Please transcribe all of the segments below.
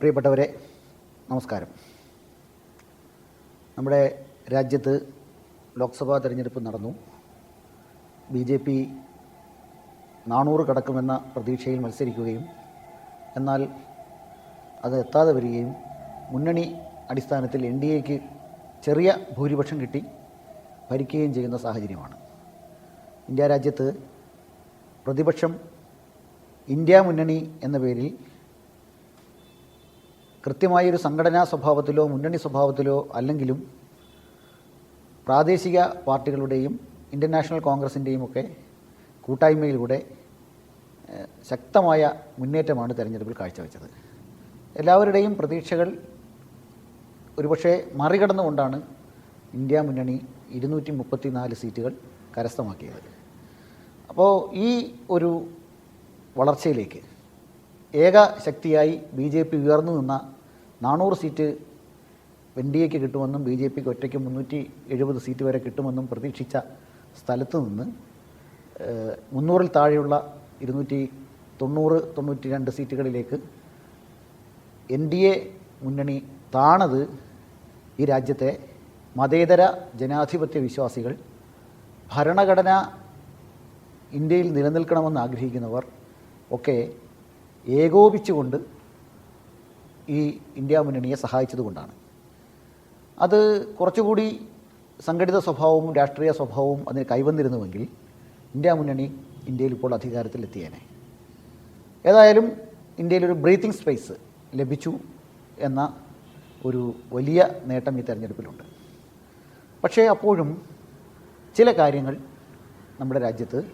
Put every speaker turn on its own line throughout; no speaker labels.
പ്രിയപ്പെട്ടവരെ നമസ്കാരം. നമ്മുടെ രാജ്യത്ത് ലോക്സഭാ തെരഞ്ഞെടുപ്പ് നടന്നു. ബി ജെ പി നാനൂറ് കടക്കുമെന്ന പ്രതീക്ഷയിൽ മത്സരിക്കുകയും എന്നാൽ അത് എത്താതെ വരികയും മുന്നണി അടിസ്ഥാനത്തിൽ എൻ ഡി എക്ക് ചെറിയ ഭൂരിപക്ഷം കിട്ടി ഭരിക്കുകയും ചെയ്യുന്ന സാഹചര്യമാണ്. ഇന്ത്യ രാജ്യത്ത് പ്രതിപക്ഷം ഇന്ത്യ മുന്നണി എന്ന പേരിൽ കൃത്യമായൊരു സംഘടനാ സ്വഭാവത്തിലോ മുന്നണി സ്വഭാവത്തിലോ അല്ലെങ്കിലും പ്രാദേശിക പാർട്ടികളുടെയും ഇന്ത്യൻ നാഷണൽ കോൺഗ്രസിന്റെയും ഒക്കെ കൂട്ടായ്മയിലൂടെ ശക്തമായ മുന്നേറ്റമാണ് തെരഞ്ഞെടുപ്പിൽ കാഴ്ചവെച്ചത്. എല്ലാവരുടെയും പ്രതീക്ഷകൾ ഒരുപക്ഷെ മറികടന്നുകൊണ്ടാണ് ഇന്ത്യ മുന്നണി ഇരുന്നൂറ്റി മുപ്പത്തി നാല് സീറ്റുകൾ കരസ്ഥമാക്കിയത്. അപ്പോൾ ഈ ഒരു വളർച്ചയിലേക്ക് ഏക ശക്തിയായി ബി ജെ പി ഉയർന്നു നിന്ന നാനൂറ് സീറ്റ് എൻ ഡി എക്ക് കിട്ടുമെന്നും ബി ജെ പിക്ക് ഒറ്റയ്ക്ക് മുന്നൂറ്റി എഴുപത് സീറ്റ് വരെ കിട്ടുമെന്നും പ്രതീക്ഷിച്ച സ്ഥലത്ത് നിന്ന് മുന്നൂറിൽ താഴെയുള്ള ഇരുന്നൂറ്റി തൊണ്ണൂറ് തൊണ്ണൂറ്റി രണ്ട് സീറ്റുകളിലേക്ക് എൻ ഡി എ മുന്നണി താണത് ഈ രാജ്യത്തെ മതേതര ജനാധിപത്യ വിശ്വാസികൾ ഭരണഘടന ഇന്ത്യയിൽ നിലനിൽക്കണമെന്ന് ആഗ്രഹിക്കുന്നവർ ഒക്കെ ഏകോപിച്ചുകൊണ്ട് ഈ ഇന്ത്യ മുന്നണിയെ സഹായിച്ചതുകൊണ്ടാണ് അത് കുറച്ചുകൂടി സംഘടിത സ്വഭാവവും രാഷ്ട്രീയ സ്വഭാവവും അതിന് കൈവന്നിരുന്നുവെങ്കിൽ ഇന്ത്യ മുന്നണി ഇന്ത്യയിൽ ഇപ്പോൾ അധികാരത്തിലെത്തിയേനെ. ഏതായാലും ഇന്ത്യയിലൊരു ബ്രീത്തിങ് സ്പേസ് ലഭിച്ചു എന്ന ഒരു വലിയ നേട്ടം ഈ തെരഞ്ഞെടുപ്പിലുണ്ട്. പക്ഷേ അപ്പോഴും ചില കാര്യങ്ങൾ നമ്മുടെ രാജ്യത്ത്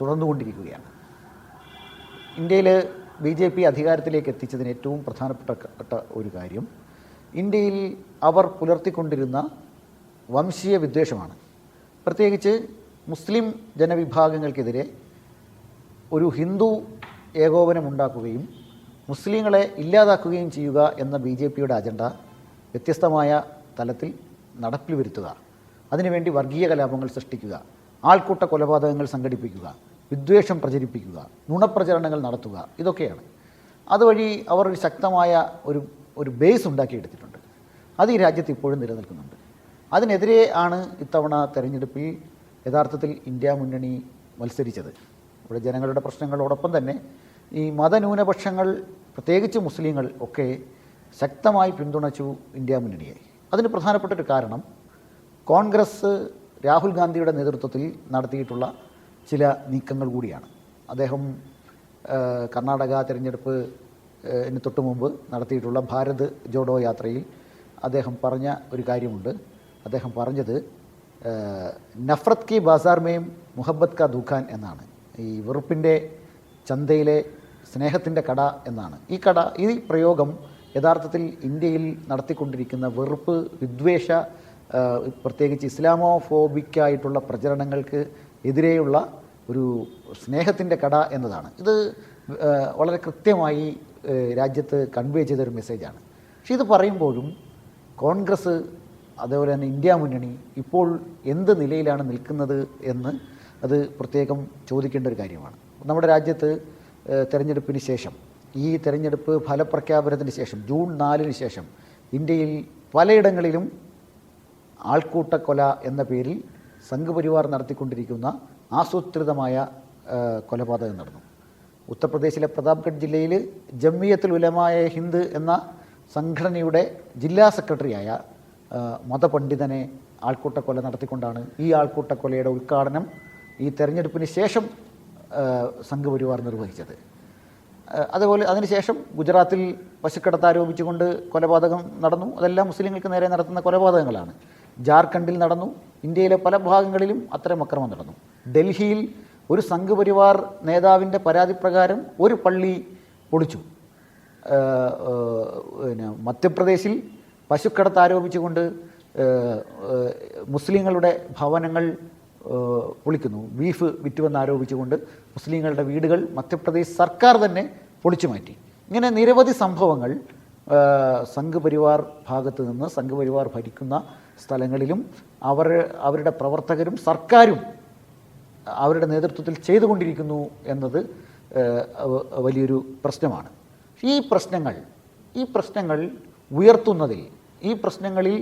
തുടർന്നുകൊണ്ടിരിക്കുകയാണ്. ഇന്ത്യയിൽ ബി ജെ പി അധികാരത്തിലേക്ക് എത്തിച്ചതിന് ഏറ്റവും പ്രധാനപ്പെട്ട ഒരു കാര്യം ഇന്ത്യയിൽ അവർ പുലർത്തിക്കൊണ്ടിരുന്ന വംശീയ വിദ്വേഷമാണ്. പ്രത്യേകിച്ച് മുസ്ലിം ജനവിഭാഗങ്ങൾക്കെതിരെ ഒരു ഹിന്ദു ഏകോപനമുണ്ടാക്കുകയും മുസ്ലിങ്ങളെ ഇല്ലാതാക്കുകയും ചെയ്യുക എന്ന ബി ജെ പിയുടെ അജണ്ട വ്യത്യസ്തമായ തലത്തിൽ നടപ്പിൽ വരുത്തുക. അതിനുവേണ്ടി വർഗീയ കലാപങ്ങൾ സൃഷ്ടിക്കുക. ആൾക്കൂട്ട കൊലപാതകങ്ങൾ സംഘടിപ്പിക്കുക. വിദ്വേഷം പ്രചരിപ്പിക്കുക നുണപ്രചരണങ്ങൾ നടത്തുക ഇതൊക്കെയാണ്. അതുവഴി അവർ ഒരു ശക്തമായ ഒരു ഒരു ബേസ് ഉണ്ടാക്കിയെടുത്തിട്ടുണ്ട്. അത് ഈ രാജ്യത്ത് ഇപ്പോഴും നിലനിൽക്കുന്നുണ്ട്. അതിനെതിരെ ആണ് ഇത്തവണ തെരഞ്ഞെടുപ്പിൽ യഥാർത്ഥത്തിൽ ഇന്ത്യ മുന്നണി മത്സരിച്ചത്. ഇവിടെ ജനങ്ങളുടെ പ്രശ്നങ്ങളോടൊപ്പം തന്നെ ഈ മതന്യൂനപക്ഷങ്ങൾ പ്രത്യേകിച്ച് മുസ്ലിങ്ങൾ ഒക്കെ ശക്തമായി പിന്തുണച്ചു ഇന്ത്യ മുന്നണിയെ. അതിന് പ്രധാനപ്പെട്ട ഒരു കാരണം കോൺഗ്രസ് രാഹുൽ ഗാന്ധിയുടെ നേതൃത്വത്തിൽ നടത്തിയിട്ടുള്ള ചില നീക്കങ്ങൾ കൂടിയാണ്. അദ്ദേഹം കർണാടക തിരഞ്ഞെടുപ്പ് ന് തൊട്ട് മുമ്പ് നടത്തിയിട്ടുള്ള ഭാരത് ജോഡോ യാത്രയിൽ അദ്ദേഹം പറഞ്ഞ ഒരു കാര്യമുണ്ട്. അദ്ദേഹം പറഞ്ഞത് നഫ്രത് കി ബാസാർമേയും മുഹബത്ത് കാ ദുഖാൻ എന്നാണ്. ഈ വെറുപ്പിന്റെ ചന്തയിലെ സ്നേഹത്തിന്റെ കട എന്നാണ്. ഈ കട ഈ പ്രയോഗം യഥാർത്ഥത്തിൽ ഇന്ത്യയിൽ നടത്തിക്കൊണ്ടിരിക്കുന്ന വെറുപ്പ് വിദ്വേഷ പ്രത്യേകിച്ച് ഇസ്ലാമോഫോബിക്കായിട്ടുള്ള പ്രചരണങ്ങൾക്ക് എതിരെയുള്ള ഒരു സ്നേഹത്തിന്റെ കട എന്നതാണ്. ഇത് വളരെ കൃത്യമായി രാജ്യത്ത് കൺവേ ചെയ്തൊരു മെസ്സേജാണ്. പക്ഷെ ഇത് പറയുമ്പോഴും കോൺഗ്രസ് അതേപോലെ തന്നെ ഇന്ത്യ മുന്നണി ഇപ്പോൾ എന്ത് നിലയിലാണ് നിൽക്കുന്നത് എന്ന് അത് പ്രത്യേകം ചോദിക്കേണ്ട ഒരു കാര്യമാണ്. നമ്മുടെ രാജ്യത്ത് തെരഞ്ഞെടുപ്പിന് ശേഷം ഈ തെരഞ്ഞെടുപ്പ് ഫലപ്രഖ്യാപനത്തിന് ശേഷം ജൂൺ നാലിന് ശേഷം ഇന്ത്യയിൽ പലയിടങ്ങളിലും ആൾക്കൂട്ടക്കൊല എന്ന പേരിൽ സംഘപരിവാർ നടത്തിക്കൊണ്ടിരിക്കുന്ന ആസൂത്രിതമായ കൊലപാതകം നടന്നു. ഉത്തർപ്രദേശിലെ പ്രതാപ്ഗഡ് ജില്ലയിൽ ജമ്മിയത്തുൽ ഉലമായ ഹിന്ദ് എന്ന സംഘടനയുടെ ജില്ലാ സെക്രട്ടറിയായ മതപണ്ഡിതനെ ആൾക്കൂട്ടക്കൊല നടത്തിക്കൊണ്ടാണ് ഈ ആൾക്കൂട്ടക്കൊലയുടെ ഉദ്ഘാടനം ഈ തെരഞ്ഞെടുപ്പിന് ശേഷം സംഘപരിവാർ നിർവഹിച്ചത്. അതുപോലെ അതിനുശേഷം ഗുജറാത്തിൽ പശുക്കടത്ത് ആരോപിച്ചുകൊണ്ട് കൊലപാതകം നടന്നു. അതെല്ലാം മുസ്ലിങ്ങൾക്ക് നേരെ നടത്തുന്ന കൊലപാതകങ്ങളാണ്. ജാർഖണ്ഡിൽ നടന്നു. ഇന്ത്യയിലെ പല ഭാഗങ്ങളിലും അത്തരം അക്രമം നടന്നു. ഡൽഹിയിൽ ഒരു സംഘപരിവാർ നേതാവിന്റെ പരാതി പ്രകാരം ഒരു പള്ളി പൊളിച്ചു. പിന്നെ മധ്യപ്രദേശിൽ പശുക്കടത്ത് ആരോപിച്ചുകൊണ്ട് മുസ്ലിങ്ങളുടെ ഭവനങ്ങൾ പൊളിക്കുന്നു. ബീഫ് വിറ്റുവെന്ന് ആരോപിച്ചുകൊണ്ട് മുസ്ലിങ്ങളുടെ വീടുകൾ മധ്യപ്രദേശ് സർക്കാർ തന്നെ പൊളിച്ചു മാറ്റി. ഇങ്ങനെ നിരവധി സംഭവങ്ങൾ സംഘപരിവാർ ഭാഗത്ത് നിന്ന് സംഘപരിവാർ ഭരിക്കുന്ന സ്ഥലങ്ങളിലും അവർ അവരുടെ പ്രവർത്തകരും സർക്കാരും അവരുടെ നേതൃത്വത്തിൽ ചെയ്തുകൊണ്ടിരിക്കുന്നു എന്നത് വലിയൊരു പ്രശ്നമാണ്. ഈ പ്രശ്നങ്ങൾ ഈ പ്രശ്നങ്ങൾ ഉയർത്തുന്നതിൽ ഈ പ്രശ്നങ്ങളിൽ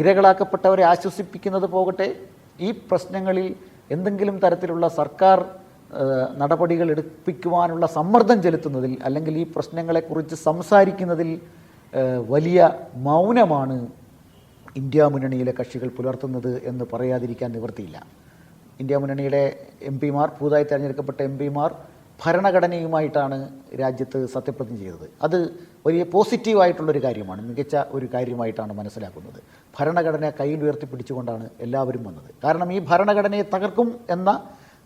ഇരകളാക്കപ്പെട്ടവരെ ആശ്വസിപ്പിക്കുന്നത് പോകട്ടെ ഈ പ്രശ്നങ്ങളിൽ എന്തെങ്കിലും തരത്തിലുള്ള സർക്കാർ നടപടികൾ എടുപ്പിക്കുവാനുള്ള സമ്മർദ്ദം ചെലുത്തുന്നതിൽ അല്ലെങ്കിൽ ഈ പ്രശ്നങ്ങളെക്കുറിച്ച് സംസാരിക്കുന്നതിൽ വലിയ മൗനമാണ് ഇന്ത്യ മുന്നണിയിലെ കക്ഷികൾ പുലർത്തുന്നത് എന്ന് പറയാതിരിക്കാൻ നിവൃത്തിയില്ല. ഇന്ത്യ മുന്നണിയുടെ എം പിമാർ പുതുതായി തിരഞ്ഞെടുക്കപ്പെട്ട എം പിമാർ ഭരണഘടനയുമായിട്ടാണ് രാജ്യത്ത് സത്യപ്രതിജ്ഞ ചെയ്തത്. അത് വലിയ പോസിറ്റീവായിട്ടുള്ളൊരു കാര്യമാണ് മികച്ച ഒരു കാര്യമായിട്ടാണ് മനസ്സിലാക്കുന്നത്. ഭരണഘടന കയ്യിൽ ഉയർത്തിപ്പിടിച്ചുകൊണ്ടാണ് എല്ലാവരും വന്നത്. കാരണം ഈ ഭരണഘടനയെ തകർക്കും എന്ന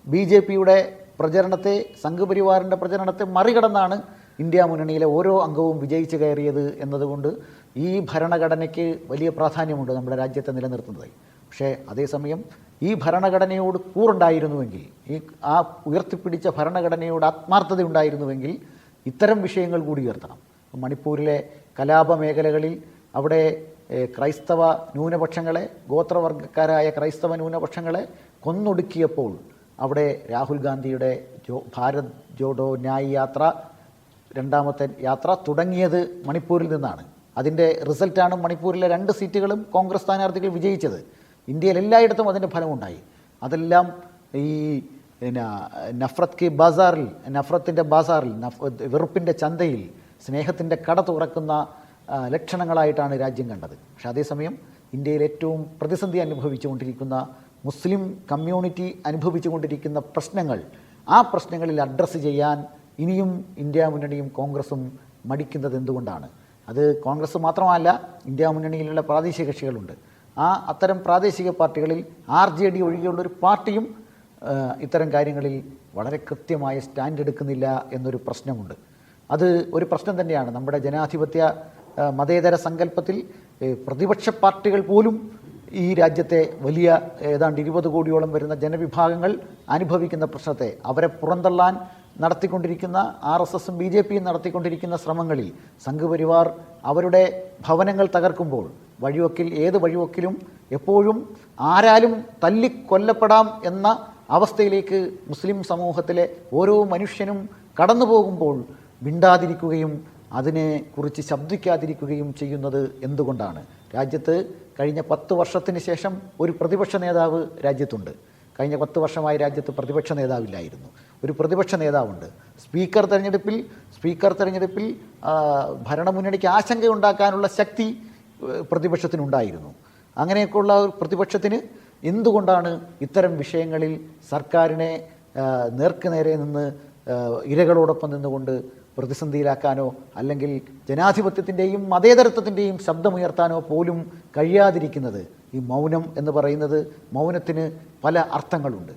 ബി ജെ പിയുടെ പ്രചരണത്തെ സംഘപരിവാറിന്റെ പ്രചരണത്തെ മറികടന്നാണ് ഇന്ത്യ മുന്നണിയിലെ ഓരോ അംഗവും വിജയിച്ചു കയറിയത് എന്നതുകൊണ്ട് ഈ ഭരണഘടനയ്ക്ക് വലിയ പ്രാധാന്യമുണ്ട് നമ്മുടെ രാജ്യത്തെ നിലനിർത്തുന്നതായി. പക്ഷേ അതേസമയം ഈ ഭരണഘടനയോട് കൂറുണ്ടായിരുന്നുവെങ്കിൽ ഈ ആ ഉയർത്തിപ്പിടിച്ച ഭരണഘടനയോട് ആത്മാർത്ഥത ഉണ്ടായിരുന്നുവെങ്കിൽ ഇത്തരം വിഷയങ്ങൾ കൂടി ഉയർത്തണം. മണിപ്പൂരിലെ കലാപ മേഖലകളിൽ അവിടെ ക്രൈസ്തവ ന്യൂനപക്ഷങ്ങളെ ഗോത്രവർഗക്കാരായ ക്രൈസ്തവ ന്യൂനപക്ഷങ്ങളെ കൊന്നൊടുക്കിയപ്പോൾ അവിടെ രാഹുൽ ഗാന്ധിയുടെ ജോ ഭാരത് ജോഡോ ന്യായ് യാത്ര രണ്ടാമത്തെ യാത്ര തുടങ്ങിയത് മണിപ്പൂരിൽ നിന്നാണ്. അതിന്റെ റിസൾട്ടാണ് മണിപ്പൂരിലെ രണ്ട് സീറ്റുകളും കോൺഗ്രസ് സ്ഥാനാർത്ഥികൾ വിജയിച്ചത്. ഇന്ത്യയിൽ എല്ലായിടത്തും അതിന്റെ ഫലമുണ്ടായി. അതെല്ലാം ഈ പിന്നെ നഫ്രത്ത് കി ബാസാറിൽ നഫ്രത്തിന്റെ ബാസാറിൽ നഫ് വെറുപ്പിന്റെ ചന്തയിൽ സ്നേഹത്തിന്റെ കട തുറക്കുന്ന ലക്ഷണങ്ങളായിട്ടാണ് രാജ്യം കണ്ടത്. പക്ഷേ അതേസമയം ഇന്ത്യയിൽ ഏറ്റവും പ്രതിസന്ധി അനുഭവിച്ചുകൊണ്ടിരിക്കുന്ന മുസ്ലിം കമ്മ്യൂണിറ്റി അനുഭവിച്ചുകൊണ്ടിരിക്കുന്ന പ്രശ്നങ്ങൾ ആ പ്രശ്നങ്ങളിൽ അഡ്രസ്സ് ചെയ്യാൻ ഇനിയും ഇന്ത്യ മുന്നണിയും കോൺഗ്രസും മടിക്കുന്നത് എന്തുകൊണ്ടാണ്? അത് കോൺഗ്രസ് മാത്രമല്ല ഇന്ത്യ മുന്നണിയിലുള്ള പ്രാദേശിക കക്ഷികളുണ്ട്. ആ അത്തരം പ്രാദേശിക പാർട്ടികളിൽ ആർ ജെ ഡി ഒഴികെയുള്ള ഒരു പാർട്ടിയും ഇത്തരം കാര്യങ്ങളിൽ വളരെ കൃത്യമായ സ്റ്റാൻഡ് എടുക്കുന്നില്ല എന്നൊരു പ്രശ്നമുണ്ട്. അത് ഒരു പ്രശ്നം തന്നെയാണ്. നമ്മുടെ ജനാധിപത്യ മതേതര സങ്കല്പത്തിൽ പ്രതിപക്ഷ പാർട്ടികൾ പോലും ഈ രാജ്യത്തെ വലിയ ഏതാണ്ട് ഇരുപത് കോടിയോളം വരുന്ന ജനവിഭാഗങ്ങൾ അനുഭവിക്കുന്ന പ്രശ്നത്തെ അവരെ പുറന്തള്ളാൻ നടത്തിക്കൊണ്ടിരിക്കുന്ന ആർ എസ് എസും ബി ജെ പിയും നടത്തിക്കൊണ്ടിരിക്കുന്ന ശ്രമങ്ങളിൽ സംഘപരിവാർ അവരുടെ ഭവനങ്ങൾ തകർക്കുമ്പോൾ വഴിവക്കിൽ ഏത് വഴിവക്കിലും എപ്പോഴും ആരാലും തല്ലിക്കൊല്ലപ്പെടാം എന്ന അവസ്ഥയിലേക്ക് മുസ്ലിം സമൂഹത്തിലെ ഓരോ മനുഷ്യനും കടന്നു പോകുമ്പോൾ മിണ്ടാതിരിക്കുകയും അതിനെക്കുറിച്ച് ശബ്ദിക്കാതിരിക്കുകയും ചെയ്യുന്നത് എന്തുകൊണ്ടാണ്? രാജ്യത്ത് കഴിഞ്ഞ പത്ത് വർഷത്തിന് ശേഷം ഒരു പ്രതിപക്ഷ നേതാവ് രാജ്യത്തുണ്ട്. കഴിഞ്ഞ പത്ത് വർഷമായി രാജ്യത്ത് പ്രതിപക്ഷ നേതാവില്ലായിരുന്നു. ഒരു പ്രതിപക്ഷ നേതാവുണ്ട്. സ്പീക്കർ തെരഞ്ഞെടുപ്പിൽ സ്പീക്കർ തെരഞ്ഞെടുപ്പിൽ ഭരണമുന്നണിക്ക് ആശങ്കയുണ്ടാക്കാനുള്ള ശക്തി പ്രതിപക്ഷത്തിനുണ്ടായിരുന്നു. അങ്ങനെയൊക്കെയുള്ള പ്രതിപക്ഷത്തിന് എന്തുകൊണ്ടാണ് ഇത്തരം വിഷയങ്ങളിൽ സർക്കാരിനെ നേർക്കുനേരെ നിന്ന് ഇരകളോടൊപ്പം നിന്നുകൊണ്ട് പ്രതിസന്ധിയിലാക്കാനോ അല്ലെങ്കിൽ ജനാധിപത്യത്തിന്റെയും മതേതരത്വത്തിന്റെയും ശബ്ദമുയർത്താനോ പോലും കഴിയാതിരിക്കുന്നത് ഈ മൗനം എന്ന് പറയുന്നത് മൗനത്തിന് പല അർത്ഥങ്ങളുണ്ട്.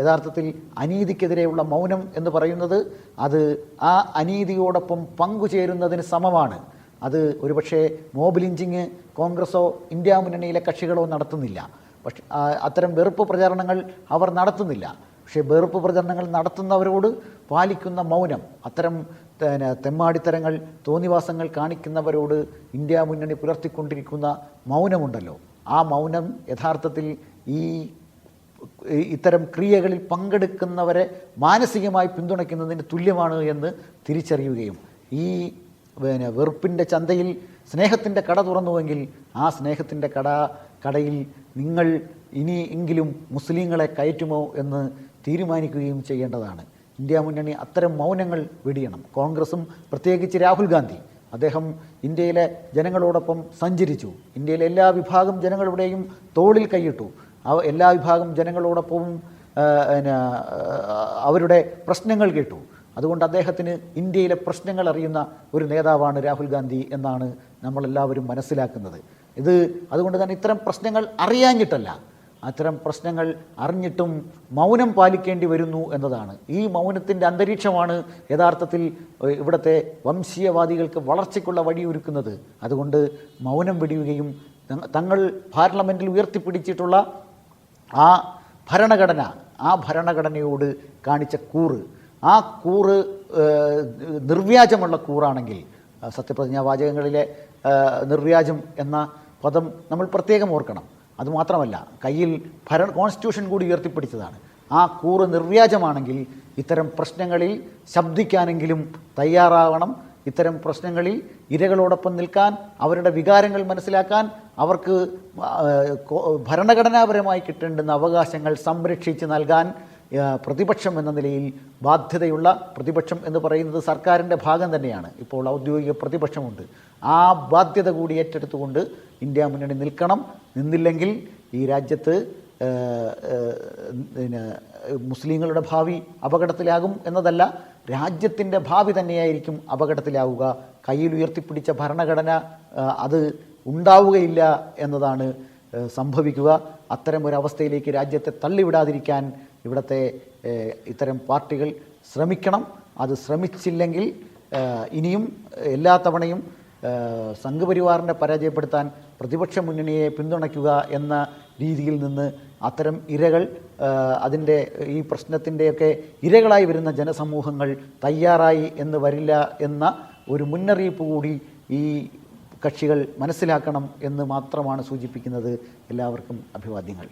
യഥാർത്ഥത്തിൽ അനീതിക്കെതിരെയുള്ള മൗനം എന്ന് പറയുന്നത് അത് ആ അനീതിയോടൊപ്പം പങ്കുചേരുന്നതിന് സമമാണ്. അത് ഒരുപക്ഷെ മോബ് ലിഞ്ചിങ് കോൺഗ്രസോ ഇന്ത്യ മുന്നണിയിലെ കക്ഷികളോ നടത്തുന്നില്ല. പക്ഷെ അത്തരം വെറുപ്പ് പ്രചാരണങ്ങൾ അവർ നടത്തുന്നില്ല. പക്ഷേ വെറുപ്പ് പ്രചരണങ്ങൾ നടത്തുന്നവരോട് പാലിക്കുന്ന മൗനം അത്തരം തെമ്മാടിത്തരങ്ങൾ തോന്നിവാസങ്ങൾ കാണിക്കുന്നവരോട് ഇന്ത്യ മുന്നണി പുലർത്തിക്കൊണ്ടിരിക്കുന്ന മൗനമുണ്ടല്ലോ. ആ മൗനം യഥാർത്ഥത്തിൽ ഈ ഇത്തരം ക്രിയകളിൽ പങ്കെടുക്കുന്നവരെ മാനസികമായി പിന്തുണയ്ക്കുന്നതിന് തുല്യമാണ് എന്ന് തിരിച്ചറിയുകയും ഈ പിന്നെ വെറുപ്പിന്റെ ചന്തയിൽ സ്നേഹത്തിന്റെ കട തുറന്നുവെങ്കിൽ ആ സ്നേഹത്തിന്റെ കട കടയിൽ നിങ്ങൾ ഇനി എങ്കിലും മുസ്ലിങ്ങളെ കയറ്റുമോ എന്ന് തീരുമാനിക്കുകയും ചെയ്യേണ്ടതാണ്. ഇന്ത്യ മുന്നണി അത്തരം മൗനങ്ങൾ വെടിയണം. കോൺഗ്രസും പ്രത്യേകിച്ച് രാഹുൽ ഗാന്ധി അദ്ദേഹം ഇന്ത്യയിലെ ജനങ്ങളോടൊപ്പം സഞ്ചരിച്ചു. ഇന്ത്യയിലെ എല്ലാ വിഭാഗം ജനങ്ങളുടെയും തോളിൽ കൈയിട്ടു. എല്ലാ വിഭാഗം ജനങ്ങളോടൊപ്പവും അവരുടെ പ്രശ്നങ്ങൾ കേട്ടു. അതുകൊണ്ട് അദ്ദേഹത്തിന് ഇന്ത്യയിലെ പ്രശ്നങ്ങൾ അറിയുന്ന ഒരു നേതാവാണ് രാഹുൽ ഗാന്ധി എന്നാണ് നമ്മളെല്ലാവരും മനസ്സിലാക്കുന്നത്. ഇത് അതുകൊണ്ട് തന്നെ ഇത്തരം പ്രശ്നങ്ങൾ അറിയാഞ്ഞിട്ടല്ല. അത്തരം പ്രശ്നങ്ങൾ അറിഞ്ഞിട്ടും മൗനം പാലിക്കേണ്ടി വരുന്നു എന്നതാണ്. ഈ മൗനത്തിന്റെ അന്തരീക്ഷമാണ് യഥാർത്ഥത്തിൽ ഇവിടത്തെ വംശീയവാദികൾക്ക് വളർച്ചയ്ക്കുള്ള വഴിയൊരുക്കുന്നത്. അതുകൊണ്ട് മൗനം വെടിയുകയും തങ്ങൾ പാർലമെന്റിൽ ഉയർത്തിപ്പിടിച്ചിട്ടുള്ള ആ ഭരണഘടന ആ ഭരണഘടനയോട് കാണിച്ച കൂറ് ആ കൂറ് നിർവ്യാജമുള്ള കൂറാണെങ്കിൽ സത്യപ്രതിജ്ഞാ വാചകങ്ങളിലെ നിർവ്യാജം എന്ന പദം നമ്മൾ പ്രത്യേകം ഓർക്കണം. അതുമാത്രമല്ല കയ്യിൽ ഭരണ കോൺസ്റ്റിറ്റ്യൂഷൻ കൂടി ഉയർത്തിപ്പിടിച്ചതാണ്. ആ കൂറ് നിർവ്യാജമാണെങ്കിൽ ഇത്തരം പ്രശ്നങ്ങളിൽ ശബ്ദിക്കാനെങ്കിലും തയ്യാറാവണം. ഇത്തരം പ്രശ്നങ്ങളിൽ ഇരകളോടൊപ്പം നിൽക്കാൻ അവരുടെ വികാരങ്ങൾ മനസ്സിലാക്കാൻ അവർക്ക് ഭരണഘടനാപരമായി കിട്ടേണ്ടുന്ന അവകാശങ്ങൾ സംരക്ഷിച്ച് നൽകാൻ പ്രതിപക്ഷം എന്ന നിലയിൽ ബാധ്യതയുള്ള പ്രതിപക്ഷം എന്ന് പറയുന്നത് സർക്കാരിന്റെ ഭാഗം തന്നെയാണ്. ഇപ്പോൾ ഔദ്യോഗിക പ്രതിപക്ഷമുണ്ട്. ആ ബാധ്യത കൂടി ഏറ്റെടുത്തുകൊണ്ട് ഇന്ത്യ മുന്നണി നിൽക്കണം. നിന്നില്ലെങ്കിൽ ഈ രാജ്യത്ത് പിന്നെ മുസ്ലിങ്ങളുടെ ഭാവി അപകടത്തിലാകും എന്നതല്ല രാജ്യത്തിന്റെ ഭാവി തന്നെയായിരിക്കും അപകടത്തിലാവുക. കയ്യിൽ ഉയർത്തിപ്പിടിച്ച ഭരണഘടന അത് ഉണ്ടാവുകയില്ല എന്നതാണ് സംഭവിക്കുക. അത്തരം ഒരു അവസ്ഥയിലേക്ക് രാജ്യത്തെ തള്ളിവിടാതിരിക്കാൻ ഇവിടുത്തെ ഇത്തരം പാർട്ടികൾ ശ്രമിക്കണം. അത് ശ്രമിച്ചില്ലെങ്കിൽ ഇനിയും എല്ലാ തവണയും സംഘപരിവാറിനെ പരാജയപ്പെടുത്താൻ പ്രതിപക്ഷ മുന്നണിയെ പിന്തുണയ്ക്കുക എന്ന രീതിയിൽ നിന്ന് അത്തരം ഇരകൾ അതിന്റെ ഈ പ്രശ്നത്തിന്റെയൊക്കെ ഇരകളായി വരുന്ന ജനസമൂഹങ്ങൾ തയ്യാറായി എന്ന് വരില്ല എന്ന ഒരു മുന്നറിയിപ്പ് കൂടി ഈ കക്ഷികൾ മനസ്സിലാക്കണം എന്ന് മാത്രമാണ് സൂചിപ്പിക്കുന്നത്. എല്ലാവർക്കും അഭിവാദ്യങ്ങൾ.